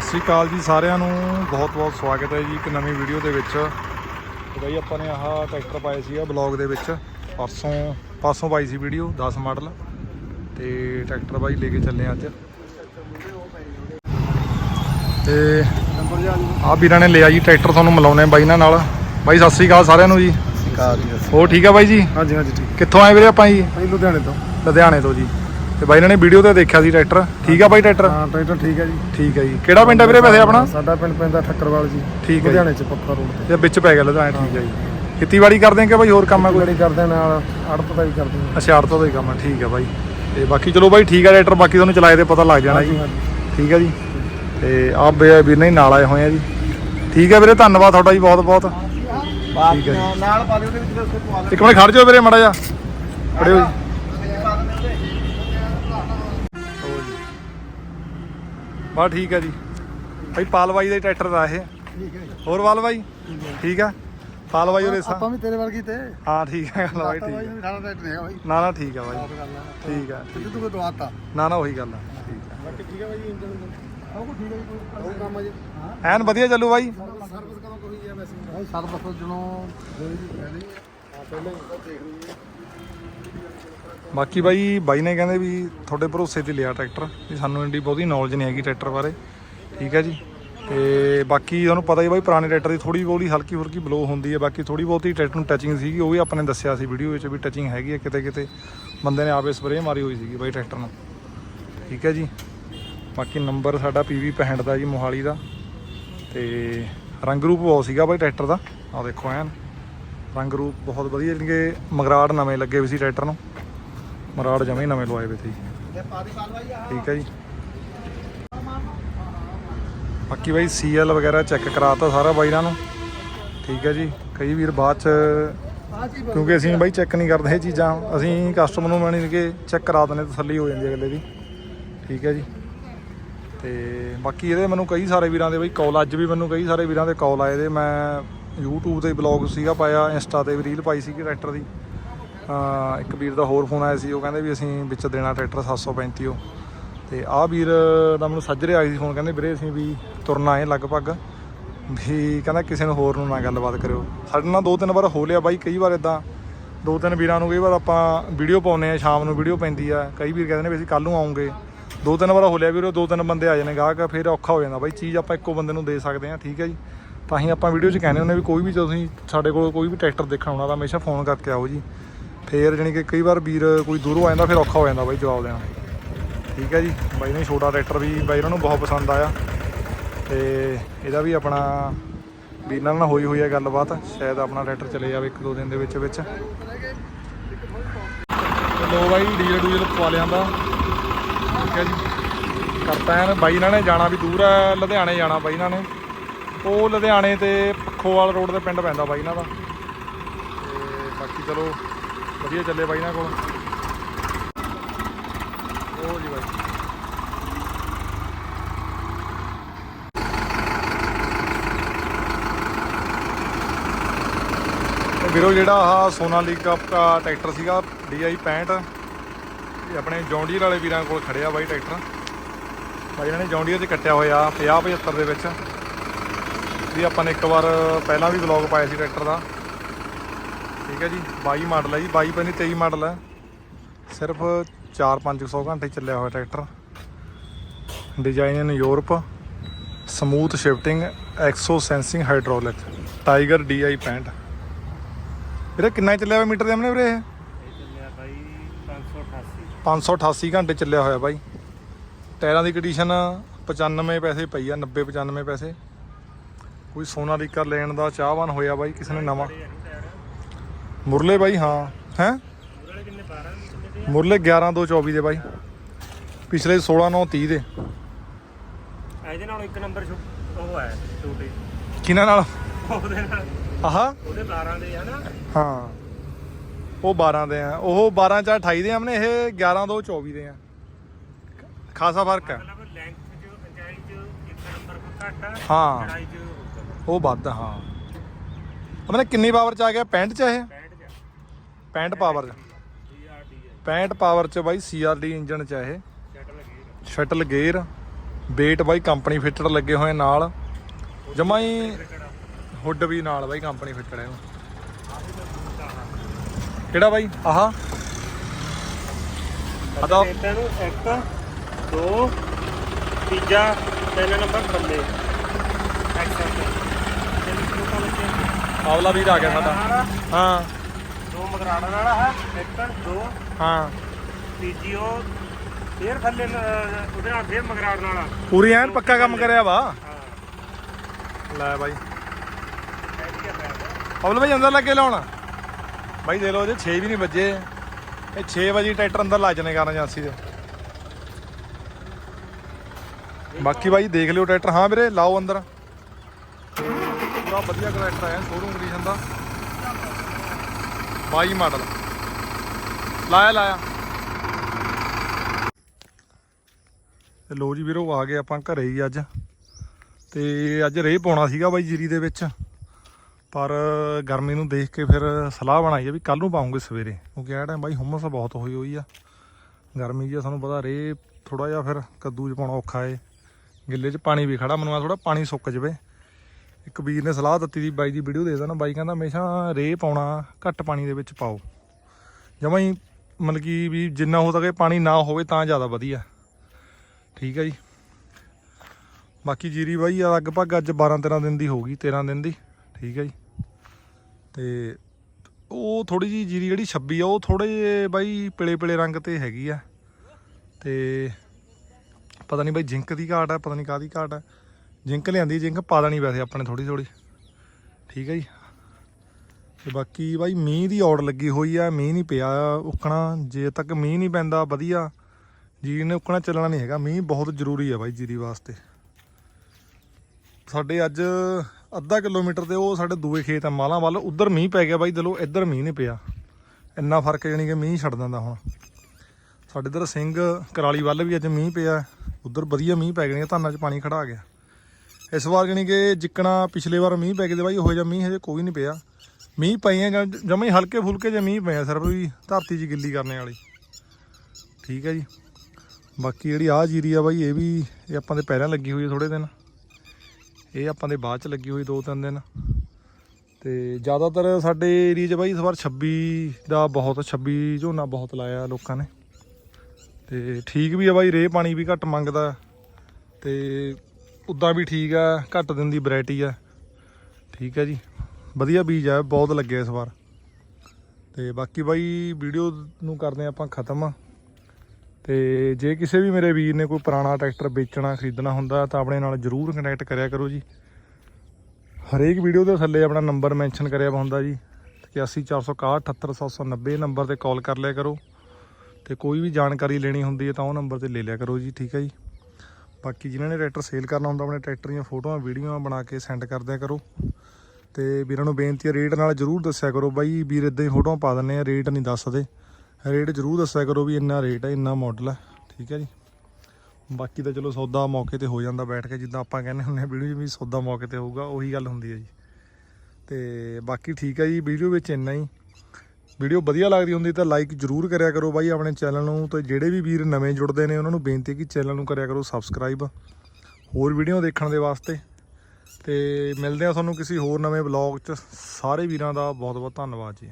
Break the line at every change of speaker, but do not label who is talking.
ਸਤਿ ਸ੍ਰੀ ਅਕਾਲ ਜੀ ਸਾਰਿਆਂ ਨੂੰ। ਬਹੁਤ ਬਹੁਤ ਸਵਾਗਤ ਹੈ ਜੀ ਇੱਕ ਨਵੀਂ ਵੀਡੀਓ ਦੇ ਵਿੱਚ। ਤੇ ਬਈ ਆਪਾਂ ਨੇ ਆਹ ਟਰੈਕਟਰ ਪਾਇਆ ਸੀਗਾ ਬਲੌਗ ਦੇ ਵਿੱਚ। ਪਰਸੋਂ ਪਰਸੋਂ ਪਾਈ ਸੀ ਵੀਡੀਓ 10 ਮਾਡਲ। ਤੇ ਟਰੈਕਟਰ ਬਾਈ ਲੈ ਕੇ ਚੱਲੇ ਅੱਜ। ਤੇ ਆ ਵੀਰਾਂ ਨੇ ਲਿਆ ਜੀ ਟਰੈਕਟਰ ਤੁਹਾਨੂੰ ਮਿਲਾਉਣੇ ਬਾਈ ਇਹਨਾਂ ਨਾਲ। ਬਾਈ ਸਤਿ ਸ੍ਰੀ ਅਕਾਲ ਸਾਰਿਆਂ ਨੂੰ ਜੀ। ਹੋਰ ਠੀਕ ਆ ਬਾਈ ਜੀ?
ਹਾਂਜੀ ਹਾਂਜੀ ਠੀਕ।
ਕਿੱਥੋਂ ਆਏ ਵੀਰੇ ਆਪਾਂ ਜੀ?
ਲੁਧਿਆਣੇ ਤੋਂ।
ਲੁਧਿਆਣੇ ਤੋਂ ਜੀ। ਤੇ ਬਾਈ ਇਹਨਾਂ ਨੇ ਵੀਡੀਓ ਤੇ ਦੇਖਿਆ ਸੀ ਟਰੈਕਟਰ ਠੀਕ ਆ ਬਾਈ ਟਰੈਕਟਰ
ਹਾਂ ਟਰੈਕਟਰ ਠੀਕ ਹੈ ਜੀ
ਠੀਕ ਹੈ ਜੀ ਕਿਹੜਾ ਪਿੰਡ ਹੈ ਵੀਰੇ ਵੈਸੇ ਆਪਣਾ
ਸਾਡਾ ਪਿੰਡ ਪੈਂਦਾ ਠੱਕਰਵਾਲ ਜੀ
ਠੀਕ ਹੈ।
ਲੁਧਿਆਣੇ ਚ ਪੱਕਾ ਰੋਡ ਤੇ
ਤੇ ਵਿੱਚ ਪੈ ਗਿਆ ਲੁਧਿਆਣੇ ਠੀਕ ਹੈ ਜੀ ਖੇਤੀਬਾੜੀ ਕਰਦੇ ਆ ਕਿ ਬਾਈ ਹੋਰ ਕੰਮ ਹੈ ਕੋਈ
ਕਰਦੇ ਨਾਲ ਅੜਤ ਦਾ ਵੀ ਕਰਦੇ ਹਾਂ
ਅੱਛਾ ਆੜਤੋਂ ਦਾ ਹੀ ਕੰਮ ਹੈ ਠੀਕ ਹੈ ਬਾਈ ਤੇ ਬਾਕੀ ਚਲੋ ਬਾਈ ਠੀਕ ਹੈ ਰੇਟਰ ਬਾਕੀ ਤੁਹਾਨੂੰ ਚਲਾਏ ਤੇ ਪਤਾ ਲੱਗ ਜਾਣਾ ਜੀ ਠੀਕ ਹੈ ਜੀ ਤੇ ਆਪ ਵੀਰ ਨੇ ਨਾਲ ਆਏ ਹੋਏ ਆ ਜੀ ਠੀਕ ਹੈ ਵੀਰੇ ਧੰਨਵਾਦ ਤੁਹਾਡਾ ਜੀ ਬਹੁਤ ਬਹੁਤ ਠੀਕ ਹੈ
ਨਾਲ ਪਾ ਦਿਓ ਉਹਦੇ ਵਿੱਚ ਦੱਸੋ ਪਵਾ
ਇੱਕ ਮਿੰਟ ਖੜ ਜਾਓ ਵੀਰੇ ਮੜਾ ਜਾ ਖੜਿਓ ਜੀ ਬਾ ਠੀਕ ਹੈ ਜੀ। ਭਾਈ ਪਾਲਵਾਈ ਦਾ ਟਰੈਕਟਰ ਦਾ ਇਹ।
ਠੀਕ ਹੈ
ਹੋਰ ਵਾਲ ਬਾਈ ਠੀਕ ਆ। ਪਾਲਵਾਈ ਉਹ ਰੇਸਾ
ਆਪਾਂ ਵੀ ਤੇਰੇ ਵਰਗੀ ਤੇ।
ਹਾਂ ਠੀਕ ਹੈ ਗੱਲ ਬਾਈ ਠੀਕ ਹੈ
ਖਾਣਾ ਟਰੈਕਟਰ ਹੈਗਾ ਭਾਈ
ਨਾ ਨਾ ਠੀਕ ਆ ਬਾਈ। ਠੀਕ ਆ
ਤੇ ਤੂੰ ਕੋਈ ਦਵਾਤਾ
ਨਾ ਨਾ ਉਹੀ ਗੱਲ ਆ। ਠੀਕ
ਬਾਕੀ ਠੀਕ ਹੈ ਭਾਈ ਇੰਜਨ ਉਹ ਕੋ ਠੀਕ ਹੈ ਜੀ ਕੋਈ ਕੰਮ ਹੈ ਜੀ
ਆ ਐਨ ਵਧੀਆ ਚੱਲੂ ਬਾਈ।
ਸਰਵਿਸ ਕਦੋਂ ਕਰੀ ਹੈ ਵੈਸੇ? ਭਾਈ ਸਰਵਿਸ ਜਦੋਂ ਜਿਹੜੀ ਵੀ ਪਹਿਲੇ
ਬਾਕੀ ਬਾਈ ਬਾਈ ਨੇ ਕਹਿੰਦੇ ਵੀ ਤੁਹਾਡੇ ਭਰੋਸੇ ਤੇ ਲਿਆ ਟਰੈਕਟਰ, ਵੀ ਸਾਨੂੰ ਇੰਡੀ ਬਹੁਤੀ ਨੌਲੇਜ ਨਹੀਂ ਹੈਗੀ ਟਰੈਕਟਰ ਬਾਰੇ। ਠੀਕ ਹੈ ਜੀ? ਤੇ ਬਾਕੀ ਤੁਹਾਨੂੰ ਪਤਾ ਹੀ ਬਾਈ, ਪੁਰਾਣੇ ਟਰੈਕਟਰ ਦੀ ਥੋੜੀ ਬਹੁਤੀ ਹਲਕੀ ਫੁਲਕੀ ਬਲੋ ਹੁੰਦੀ ਹੈ, ਬਾਕੀ ਥੋੜੀ ਬਹੁਤੀ ਟਰੈਕਟਰ ਨੂੰ ਟੱਚਿੰਗ ਸੀਗੀ, ਉਹ ਵੀ ਆਪਾਂ ਨੇ ਦੱਸਿਆ ਸੀ ਵੀਡੀਓ ਵਿੱਚ ਵੀ ਟੱਚਿੰਗ ਹੈਗੀ ਹੈ ਕਿਤੇ ਕਿਤੇ ਬੰਦੇ ਨੇ ਆਪੇ ਸਪਰੇਅ ਮਾਰੀ ਹੋਈ ਸੀਗੀ ਬਾਈ ਟਰੈਕਟਰ ਨੂੰ। ਠੀਕ ਹੈ ਜੀ? ਬਾਕੀ ਨੰਬਰ ਸਾਡਾ ਪੀਵੀ 65 ਦਾ ਜੀ, ਮੋਹਾਲੀ ਦਾ। ਤੇ ਰੰਗ ਰੂਪ ਬਹੁਤ ਸੀਗਾ ਬਾਈ ਟਰੈਕਟਰ ਦਾ। ਆਹ ਦੇਖੋ ਐਨ। ਰੰਗ ਰੂਪ ਬਹੁਤ ਵਧੀਆ ਜਿਹਨੇ ਕਿ ਮਗਰਾੜ ਨਵੇਂ ਲੱਗੇ ਵੀ ਸੀ ਟਰੈਕਟਰ ਨੂੰ। ਮਰਾੜ ਜਮੇ ਨਵੇਂ ਲਵਾਏ ਵੇ ਸੀ। ਠੀਕ ਹੈ ਜੀ। ਬਾਕੀ ਬਾਈ ਸੀਐਲ ਵਗੈਰਾ ਚੈੱਕ ਕਰਾਤਾ ਸਾਰਾ ਬਾਈ ਇਹਨਾਂ ਨੂੰ। ਠੀਕ ਹੈ ਜੀ। ਕਈ ਵੀਰ ਬਾਅਦ ਚ ਕਿਉਂਕਿ ਅਸੀਂ ਬਾਈ ਚੈੱਕ ਨਹੀਂ ਕਰਦੇ ਇਹ ਚੀਜ਼ਾਂ। ਅਸੀਂ ਕਸਟਮਰ ਨੂੰ ਮੈਣੀ ਕਿ ਚੈੱਕ ਕਰਾ ਦਿੰਦੇ ਤਸੱਲੀ ਹੋ ਜਾਂਦੀ ਹੈ ਅਗਲੇ ਦੀ। ਠੀਕ ਹੈ ਜੀ। ਤੇ ਬਾਕੀ ਇਹਦੇ ਮੈਨੂੰ ਕਈ ਸਾਰੇ ਵੀਰਾਂ ਦੇ ਬਾਈ ਕਾਲ ਅੱਜ ਵੀ ਮੈਨੂੰ ਕਈ ਸਾਰੇ ਵੀਰਾਂ ਦੇ ਕਾਲ ਆਏ ਦੇ। ਮੈਂ YouTube ਤੇ ਬਲੌਗ ਸੀਗਾ ਪਾਇਆ ਇੰਸਟਾ ਤੇ ਵੀ ਰੀਲ ਪਾਈ ਸੀਗੀ ਟਰੈਕਟਰ ਦੀ। ਇੱਕ ਵੀਰ ਦਾ ਹੋਰ ਫੋਨ ਆਇਆ ਸੀ, ਉਹ ਕਹਿੰਦੇ ਵੀ ਅਸੀਂ ਵਿੱਚ ਦੇਣਾ ਟਰੈਕਟਰ 735 ਉਹ। ਤੇ ਆਹ ਵੀਰ ਦਾ ਮੈਨੂੰ ਸੱਜਰੇ ਆਈ ਸੀ ਫੋਨ ਕਹਿੰਦੇ ਵੀਰੇ ਅਸੀਂ ਵੀ ਤੁਰਨਾ ਹੈ ਲਗਭਗ। ਵੀ ਕਹਿੰਦਾ ਕਿਸੇ ਨੂੰ ਹੋਰ ਨੂੰ ਨਾ ਗੱਲਬਾਤ ਕਰਿਓ। ਸਾਡੇ ਨਾਲ ਦੋ ਤਿੰਨ ਵਾਰ ਹੋ ਲਿਆ ਬਾਈ, ਕਈ ਵਾਰ ਇਦਾਂ ਦੋ ਤਿੰਨ ਵੀਰਾਂ ਨੂੰ ਕਈ ਵਾਰ ਆਪਾਂ ਵੀਡੀਓ ਪਾਉਨੇ ਆ, ਸ਼ਾਮ ਨੂੰ ਵੀਡੀਓ ਪੈਂਦੀ ਆ। ਕਈ ਵੀਰ ਕਹਿੰਦੇ ਨੇ ਵੀ ਅਸੀਂ ਕੱਲ ਨੂੰ ਆਉਂਗੇ। ਦੋ ਤਿੰਨ ਵਾਰ ਹੋ ਲਿਆ ਵੀਰੋ, ਦੋ ਤਿੰਨ ਬੰਦੇ ਆ ਜਾਣੇ ਗਾਹਕ, ਫਿਰ ਔਖਾ ਹੋ ਜਾਂਦਾ। ਬਾਈ ਚੀਜ਼ ਆਪਾਂ ਇੱਕੋ ਬੰਦੇ ਨੂੰ ਦੇ ਸਕਦੇ ਆ, ਠੀਕ ਹੈ ਜੀ। ਤਾਂ ਹੀ ਆਪਾਂ ਵੀਡੀਓ 'ਚ ਕਹਿੰਦੇ ਹੁੰਦੇ ਵੀ ਕੋਈ ਵੀ ਤੁਸੀਂ ਸਾਡੇ ਕੋਲ ਕੋਈ ਵੀ ਟਰੈਕਟਰ ਦੇਖਣ ਆਉਣਾ ਤਾਂ ਹਮੇਸ਼ਾ ਫੋਨ ਕਰਕੇ ਆਓ ਜੀ। ਫੇਰ ਜਾਣੀ ਕਿ ਕਈ ਵਾਰ ਵੀਰ ਕੋਈ ਦੂਰੋਂ ਆ ਜਾਂਦਾ, ਫਿਰ ਔਖਾ ਹੋ ਜਾਂਦਾ ਬਾਈ ਜਵਾਬ ਦੇਣਾ। ਠੀਕ ਹੈ ਜੀ। ਬਾਈ ਨੇ ਛੋਟਾ ਟਰੈਕਟਰ ਵੀ ਬਾਈ ਇਹਨਾਂ ਨੂੰ ਬਹੁਤ ਪਸੰਦ ਆਇਆ। ਤੇ ਇਹਦਾ ਵੀ ਆਪਣਾ ਵੀ ਇਹਨਾਂ ਨਾਲ ਹੋਈ ਹੋਈ ਹੈ ਗੱਲਬਾਤ। ਸ਼ਾਇਦ ਆਪਣਾ ਟਰੈਕਟਰ ਚਲੇ ਜਾਵੇ ਇੱਕ ਦੋ ਦਿਨ ਦੇ ਵਿੱਚ ਵਿੱਚ। ਤੇ ਲੋ ਬਾਈ, ਡੀਜ਼ਲ ਡੂਜ਼ਲ ਪਵਾ ਲਿਆਂਦਾ ਠੀਕ ਹੈ ਜੀ। ਕਰਤਾ ਐਨ ਬਾਈ ਇਹਨਾਂ ਨੇ ਜਾਣਾ ਵੀ ਦੂਰ ਹੈ, ਲੁਧਿਆਣੇ ਜਾਣਾ ਬਾਈ ਇਹਨਾਂ ਨੇ। ਉਹ ਲੁਧਿਆਣੇ ਤੇ ਪੱਖੋਵਾਲ ਰੋਡ ਦੇ ਪਿੰਡ ਪੈਂਦਾ ਬਾਈ ਇਹਨਾਂ ਦਾ। ਤੇ ਬਾਕੀ ਚਲੋ, ਵਧੀਆ ਚੱਲੇ ਬਾਈ ਇਹਨਾਂ ਕੋਲ। ਉਹ ਜੀ ਬਾਈ। ਵੀਰੋ, ਜਿਹੜਾ ਆਹ ਸੋਨਾਲੀਕਾ ਦਾ ਟਰੈਕਟਰ ਸੀਗਾ DI 65 ਇਹ ਆਪਣੇ ਜੌਂਡੀਅਰ ਵਾਲੇ ਵੀਰਾਂ ਕੋਲ ਖੜਿਆ ਬਾਈ ਟਰੈਕਟਰ। ਬਾਈ ਇਹਨਾਂ ਨੇ ਜੌਂਡੀਅਰ 'ਚ ਕੱਟਿਆ ਹੋਇਆ 50 75 ਦੇ ਵਿੱਚ। ਵੀ ਆਪਾਂ ਨੇ ਇੱਕ ਵਾਰ ਪਹਿਲਾਂ ਵੀ ਵਲੌਗ ਪਾਇਆ ਸੀ ਟਰੈਕਟਰ ਦਾ। ਠੀਕ ਹੈ ਜੀ 22 ਮਾਡਲ ਹੈ ਜੀ 22 ਪੈਣੀ 23 ਮਾਡਲ ਹੈ। ਸਿਰਫ 4-500 ਘੰਟੇ ਚੱਲਿਆ ਹੋਇਆ tractor design in Europe smooth shifting exo sensing hydraulic tiger DI 65 ਵੀਰੇ ਕਿੰਨਾ ਚੱਲਿਆ ਹੋਇਆ ਮੀਟਰ ਦੇ ਸਾਹਮਣੇ ਵੀਰੇ ਇਹ?
ਚੱਲਿਆ ਬਾਈ 588
588 ਘੰਟੇ ਚੱਲਿਆ ਹੋਇਆ ਬਾਈ। ਟਾਇਰਾਂ ਦੀ ਕੰਡੀਸ਼ਨ 95 ਪੈਸੇ ਪਈ ਆ 90 95 ਪੈਸੇ। ਕੋਈ ਸੋਨਾ ਲੀਕਰ ਲੈਣ ਦਾ ਚਾਹਵਾਨ ਹੋਇਆ ਬਾਈ ਕਿਸੇ ਨੇ ਨਵਾਂ? ਮੁਰਲੇ ਬਾਈ ਹਾਂ। ਹੈ?
ਉਹਦੇ ਕਿੰਨੇ 12 ਕਿੰਨੇ ਦੇ
ਮੁਰਲੇ 11 2 24 ਦੇ ਬਾਈ। ਪਿਛਲੇ 16 9 30 ਦੇ?
ਇਹਦੇ ਨਾਲ ਇੱਕ ਨੰਬਰ ਛੁੱਟ ਉਹ ਹੈ ਛੋਟੇ।
ਕਿਹਨਾਂ ਨਾਲ?
ਉਹਦੇ ਨਾਲ।
ਆਹਾ?
ਉਹਦੇ 12 ਦੇ ਆ ਨਾ।
ਹਾਂ। ਉਹ 12 ਦੇ ਆ। ਉਹ 12 ਚ 28 ਦੇ ਆ ਆਪਣੇ ਇਹ 11 2 24 ਦੇ ਆ। ਖਾਸਾ ਫ਼ਰਕ ਹੈ। ਹਾਂ। ਉਹ ਵੱਧ ਆ, ਹਾਂ। ਆਪਣੇ ਕਿੰਨੀ ਪਾਵਰ ਚ ਆ ਗਿਆ? 65 ਚ ਇਹ?
65 ਚ
65 ਪਾਵਰ ਚ।
ਜੀਆਰਡੀ ਹੈ
65 ਪਾਵਰ ਚ ਬਾਈ CRD ਇੰਜਨ ਚ ਆ ਇਹ।
ਸ਼ਟਲ
ਗੇਅਰ ਵੇਟ ਬਾਈ ਕੰਪਨੀ ਫਿੱਟਡ ਲੱਗੇ ਹੋਏ ਨਾਲ। ਜਮਾ ਹੀ ਹੁੱਡ ਵੀ ਨਾਲ ਬਾਈ ਕੰਪਨੀ ਫਿੱਟਡ ਹੈ ਕਿਹੜਾ ਬਾਈ? ਆਹਾ।
ਨੂੰ ਇੱਕ ਦੋ ਤੀਜਾ ਤਿੰਨ ਨੰਬਰ ਥੱਲੇ ਐਕਸਲ ਤਿੰਨ ਕਿਲੋ ਲੱਗੇ
ਆਵਲਾ ਵੀਰ ਆ ਗਿਆ ਸਾਡਾ। ਹਾਂ।
ਦੋ ਮਗਰਾੜਨ ਵਾਲਾ ਹੈ ਇੱਕ ਦੋ।
ਹਾਂ।
ਤੀਜੀ ਉਹ ਫੇਰ ਥੱਲੇ ਨ- ਉਹਦੇ ਨਾਲ ਫੇਰ ਮਗਰਾੜਨ ਵਾਲਾ
ਪੂਰੀ ਐਨ ਪੱਕਾ ਕੰਮ ਕਰਿਆ ਵਾ?
ਹਾਂ।
ਲੈ ਬਾਈ।
ਐਡੀ ਆ
ਅੰਦਰ ਲੱਗੇ ਲਾਉਣ। ਬਾਈ ਦੇ ਲੋ ਜੇ 6 ਵੀ ਨਹੀਂ ਵੱਜੇ। ਇਹ 6 ਵਜੇ ਟਰੈਕਟਰ ਅੰਦਰ ਲਾ ਜਨੇ ਕਰਨ ਏਜੰਸੀ ਦੇ। ਬਾਕੀ ਬਾਈ ਦੇਖ ਲਿਓ ਟਰੈਕਟਰ। ਹਾਂ ਵੀਰੇ ਲਾਓ ਅੰਦਰ। ਪੂਰਾ ਵਧੀਆ ਟਰੈਕਟਰ ਆਇਆ ਸ਼ੋਰੂਮ ਕੰਡੀਸ਼ਨ ਦਾ। ਬਾਈ ਮਾਡਲ ਲਾਇਆ ਲਾਇਆ। ਤੇ ਲੋ ਜੀ ਵੀਰੋ, ਆ ਗਏ ਆਪਾਂ ਘਰੇ ਹੀ ਅੱਜ। ਤੇ ਅੱਜ ਰੇਹ ਪਾਉਣਾ ਸੀਗਾ ਬਾਈ ਜੀਰੀ ਦੇ ਵਿੱਚ। ਪਰ ਗਰਮੀ ਨੂੰ ਦੇਖ ਕੇ ਫਿਰ ਸਲਾਹ ਬਣਾਈ ਹੈ ਵੀ ਕੱਲ ਨੂੰ ਪਾਉਂਗੇ ਸਵੇਰੇ। ਕਿਉਂਕਿ ਇਹ ਟਾਈਮ ਬਾਈ ਹੁਮਸ ਬਹੁਤ ਹੋਈ ਹੋਈ ਆ। ਗਰਮੀ ਜੀ ਸਾਨੂੰ ਪਤਾ ਰੇਹ ਥੋੜਾ ਜਿਹਾ ਫਿਰ ਕੱਦੂ ਚ ਪਾਉਣਾ ਔਖਾ ਏ। ਗਿੱਲੇ ਚ ਪਾਣੀ ਵੀ ਖੜਾ, ਮੈਨੂੰ ਆ ਥੋੜਾ ਪਾਣੀ ਸੁੱਕ ਜਵੇ। ਇੱਕ ਵੀਰ ਨੇ ਸਲਾਹ ਦਿੱਤੀ ਦੀ ਬਾਈ ਦੀ ਵੀਡੀਓ ਦੇਖਦਾ ਨਾ ਬਾਈ ਕਹਿੰਦਾ, ਹਮੇਸ਼ਾ ਰੇ ਪਾਉਣਾ, ਘੱਟ ਪਾਣੀ ਦੇ ਵਿੱਚ ਪਾਓ। ਜਮਾਂ ਹੀ ਮਤਲਬ ਕਿ ਵੀ ਜਿੰਨਾ ਹੋ ਸਕੇ ਪਾਣੀ ਨਾ ਹੋਵੇ ਤਾਂ ਜ਼ਿਆਦਾ ਵਧੀਆ। ਠੀਕ ਹੈ ਜੀ। ਬਾਕੀ ਜੀਰੀ ਬਾਈ ਲਗਭਗ ਅੱਜ 12 13 ਦਿਨ ਦੀ ਹੋ ਗਈ 13 ਦਿਨ ਦੀ। ਠੀਕ ਹੈ ਜੀ। ਤੇ ਉਹ ਥੋੜੀ ਜੀ ਜੀਰੀ ਜਿਹੜੀ 26 ਆ, ਉਹ ਥੋੜੇ ਜਿਹੇ ਬਾਈ ਪਿਲੇ ਪਿਲੇ ਰੰਗ ਤੇ ਹੈਗੀ ਆ। ਤੇ ਪਤਾ ਨਹੀਂ ਬਾਈ, ਜਿੰਕ ਦੀ ਘਾਟ ਆ, ਪਤਾ ਨਹੀਂ ਕਾਦੀ ਘਾਟ ਆ। ਜਿੰਕ ਲਿਆਂਦੀ, ਜਿੰਕ ਪਾ ਦੇਣੀ ਵੈਸੇ ਆਪਣੇ ਥੋੜੀ ਥੋੜੀ ਠੀਕ ਹੈ ਜੀ। ਤੇ ਬਾਕੀ ਬਾਈ ਮੀਂਹ ਦੀ ਔੜ ਲੱਗੀ ਹੋਈ ਆ, ਮੀਂਹ ਨਹੀਂ ਪਿਆ ਉੱਕਣਾ, ਜੇ ਤੱਕ ਮੀਂਹ ਨਹੀਂ ਪੈਂਦਾ ਵਧੀਆ, ਜੀਰੀ ਨੇ ਉੱਕਣਾ ਚੱਲਣਾ ਨਹੀਂ ਹੈਗਾ। ਮੀਂਹ ਬਹੁਤ ਜ਼ਰੂਰੀ ਆ ਬਾਈ ਜੀਰੀ ਵਾਸਤੇ। ਸਾਡੇ ਅੱਜ ਅੱਧਾ ਕਿਲੋਮੀਟਰ ਤੇ ਉਹ ਸਾਡੇ ਦੂਏ ਖੇਤ ਆ, ਮਾਲਾਂ ਵੱਲ। ਉਧਰ ਮੀਂਹ ਪੈ ਗਿਆ ਬਾਈ ਦਿਲੋਂ ਇੱਧਰ ਮੀਂਹ ਨਹੀਂ ਪਿਆ। ਇੰਨਾ ਫ਼ਰਕ ਜਾਣੀ ਕਿ ਮੀਂਹ ਛੱਡ ਦਿੰਦਾ ਹੁਣ। ਸਾਡੇ ਇਧਰ ਸਿੰਘ ਕਰਾਲੀ ਵੱਲ ਵੀ ਅੱਜ ਮੀਂਹ ਪਿਆ। ਉਧਰ ਵਧੀਆ ਮੀਂਹ ਪੈ ਗਏ ਧਾਨਾਂ 'ਚ ਪਾਣੀ ਖੜਾ ਗਿਆ। ਇਸ ਵਾਰ ਜਾਣੀ ਕਿ ਜਿੱਕਣਾ ਪਿਛਲੇ ਵਾਰ ਮੀਂਹ ਪੈ ਗਿਆ ਤੇ ਬਾਈ ਉਹੋ ਜਿਹਾ ਮੀਂਹ ਹਜੇ ਕੋਈ ਨਹੀਂ ਪਿਆ। ਮੀਂਹ ਪਏ ਆ ਜਮੇ ਹਲਕੇ ਫੁਲਕੇ ਜਿਹੇ ਮੀਂਹ ਪਏ ਆ ਸਿਰਫ ਵੀ ਧਰਤੀ 'ਚ ਗਿੱਲੀ ਕਰਨੇ ਵਾਲੀ। ਠੀਕ ਹੈ ਜੀ। ਬਾਕੀ ਜਿਹੜੀ ਆਹ ਜੀਰੀ ਆ ਬਾਈ, ਇਹ ਵੀ ਇਹ ਆਪਾਂ ਦੇ ਪਹਿਲਾਂ ਲੱਗੀ ਹੋਈ ਹੈ ਥੋੜੇ ਦਿਨ। ਇਹ ਆਪਾਂ ਦੇ ਬਾਅਦ ਚ ਲੱਗੀ ਹੋਈ ਦੋ ਤਿੰਨ ਦਿਨ। ਤੇ ਜ਼ਿਆਦਾਤਰ ਸਾਡੇ ਏਰੀਆ 'ਚ ਬਾਈ ਇਸ ਵਾਰ 26 ਦਾ ਬਹੁਤ 26 ਝੋਨਾ ਬਹੁਤ ਲਾਇਆ ਲੋਕਾਂ ਨੇ। ਤੇ ਠੀਕ ਵੀ ਆ ਬਾਈ ਰੇ ਪਾਣੀ ਵੀ ਘੱਟ ਮੰਗਦਾ। ਤੇ ਉਦਾਂ ਵੀ ਠੀਕ ਆ, ਘੱਟ ਦਿਨ ਦੀ ਵੈਰਾਈਟੀ ਆ। ਠੀਕ ਹੈ ਜੀ। ਵਧੀਆ ਬੀਜ ਆ, ਬਹੁਤ ਲੱਗਿਆ ਇਸ ਵਾਰ। ਤੇ ਬਾਕੀ ਬਾਈ ਵੀਡੀਓ ਨੂੰ ਕਰਦੇ ਆਪਾਂ ਖਤਮ। ਤੇ ਜੇ ਕਿਸੇ ਵੀ ਮੇਰੇ ਵੀਰ ਨੇ ਕੋਈ ਪੁਰਾਣਾ ਟਰੈਕਟਰ ਵੇਚਣਾ, ਖਰੀਦਣਾ ਹੁੰਦਾ ਤਾਂ ਆਪਣੇ ਨਾਲ ਜਰੂਰ ਕੰਟੈਕਟ ਕਰਿਆ ਕਰੋ ਜੀ। ਹਰੇਕ ਵੀਡੀਓ ਦੇ ਥੱਲੇ ਆਪਣਾ ਨੰਬਰ ਮੈਂਸ਼ਨ ਕਰਿਆ ਹੁੰਦਾ ਜੀ। 8146178790 ਨੰਬਰ ਤੇ ਕਾਲ ਕਰ ਲਿਆ ਕਰੋ। ਤੇ ਕੋਈ ਵੀ ਜਾਣਕਾਰੀ ਲੈਣੀ ਹੁੰਦੀ ਹੈ ਤਾਂ ਉਹ ਨੰਬਰ ਤੇ ਲੈ ਲਿਆ ਕਰੋ ਜੀ, ਠੀਕ ਹੈ ਜੀ। ਬਾਕੀ ਜਿਨ੍ਹਾਂ ਨੇ ਟਰੈਕਟਰ ਸੇਲ ਕਰਨਾ ਹੁੰਦਾ, ਆਪਣੇ ਟਰੈਕਟਰ ਦੀਆਂ ਫੋਟੋਆਂ, ਵੀਡੀਓਆਂ ਬਣਾ ਕੇ ਸੈਂਡ ਕਰਦਿਆ ਕਰੋ। ਤੇ ਵੀਰਾਂ ਨੂੰ ਬੇਨਤੀ ਹੈ, ਰੇਟ ਨਾਲ ਜਰੂਰ ਦੱਸਿਆ ਕਰੋ। ਬਾਈ, ਵੀਰ ਇਦਾਂ ਹੀ ਫੋਟੋਆਂ ਪਾ ਦਿੰਦੇ ਆ, ਰੇਟ ਨਹੀਂ ਦੱਸਦੇ ਰੇਟ ਜਰੂਰ ਦੱਸਿਆ ਕਰੋ ਵੀ ਇੰਨਾ ਰੇਟ ਹੈ ਇੰਨਾ ਮਾਡਲ ਹੈ ਠੀਕ ਹੈ ਜੀ? ਬਾਕੀ ਤਾਂ ਚਲੋ ਸੌਦਾ ਮੌਕੇ ਤੇ ਹੋ ਜਾਂਦਾ ਬੈਠ ਕੇ, ਜਿੱਦਾਂ ਆਪਾਂ ਕਹਿੰਦੇ ਹੁੰਦੇ ਆ, ਵੀਡੀਓ 'ਚ ਵੀ ਸੌਦਾ ਮੌਕੇ ਤੇ ਹੋਊਗਾ, ਉਹੀ ਗੱਲ ਹੁੰਦੀ ਹੈ ਜੀ। ਤੇ ਬਾਕੀ ਠੀਕ ਹੈ ਜੀ, ਵੀਡੀਓ ਵਿੱਚ ਇੰਨਾ ਹੀ। ਵੀਡੀਓ ਵਧੀਆ ਲੱਗਦੀ ਹੁੰਦੀ ਤਾਂ ਲਾਈਕ ਜਰੂਰ ਕਰਿਆ ਕਰੋ ਬਾਈ ਆਪਣੇ ਚੈਨਲ ਨੂੰ ਤੇ ਜਿਹੜੇ ਵੀ ਵੀਰ ਨਵੇਂ ਜੁੜਦੇ ਨੇ ਉਹਨਾਂ ਨੂੰ ਬੇਨਤੀ ਹੈ ਕਿ ਚੈਨਲ ਨੂੰ ਕਰਿਆ ਕਰੋ ਸਬਸਕ੍ਰਾਈਬ ਹੋਰ ਵੀਡੀਓ ਦੇਖਣ ਦੇ ਵਾਸਤੇ ਤੇ ਮਿਲਦੇ ਆ ਤੁਹਾਨੂੰ ਕਿਸੇ ਹੋਰ ਨਵੇਂ ਵਲੌਗ 'ਚ। ਸਾਰੇ ਵੀਰਾਂ ਦਾ ਬਹੁਤ ਬਹੁਤ ਧੰਨਵਾਦ ਜੀ।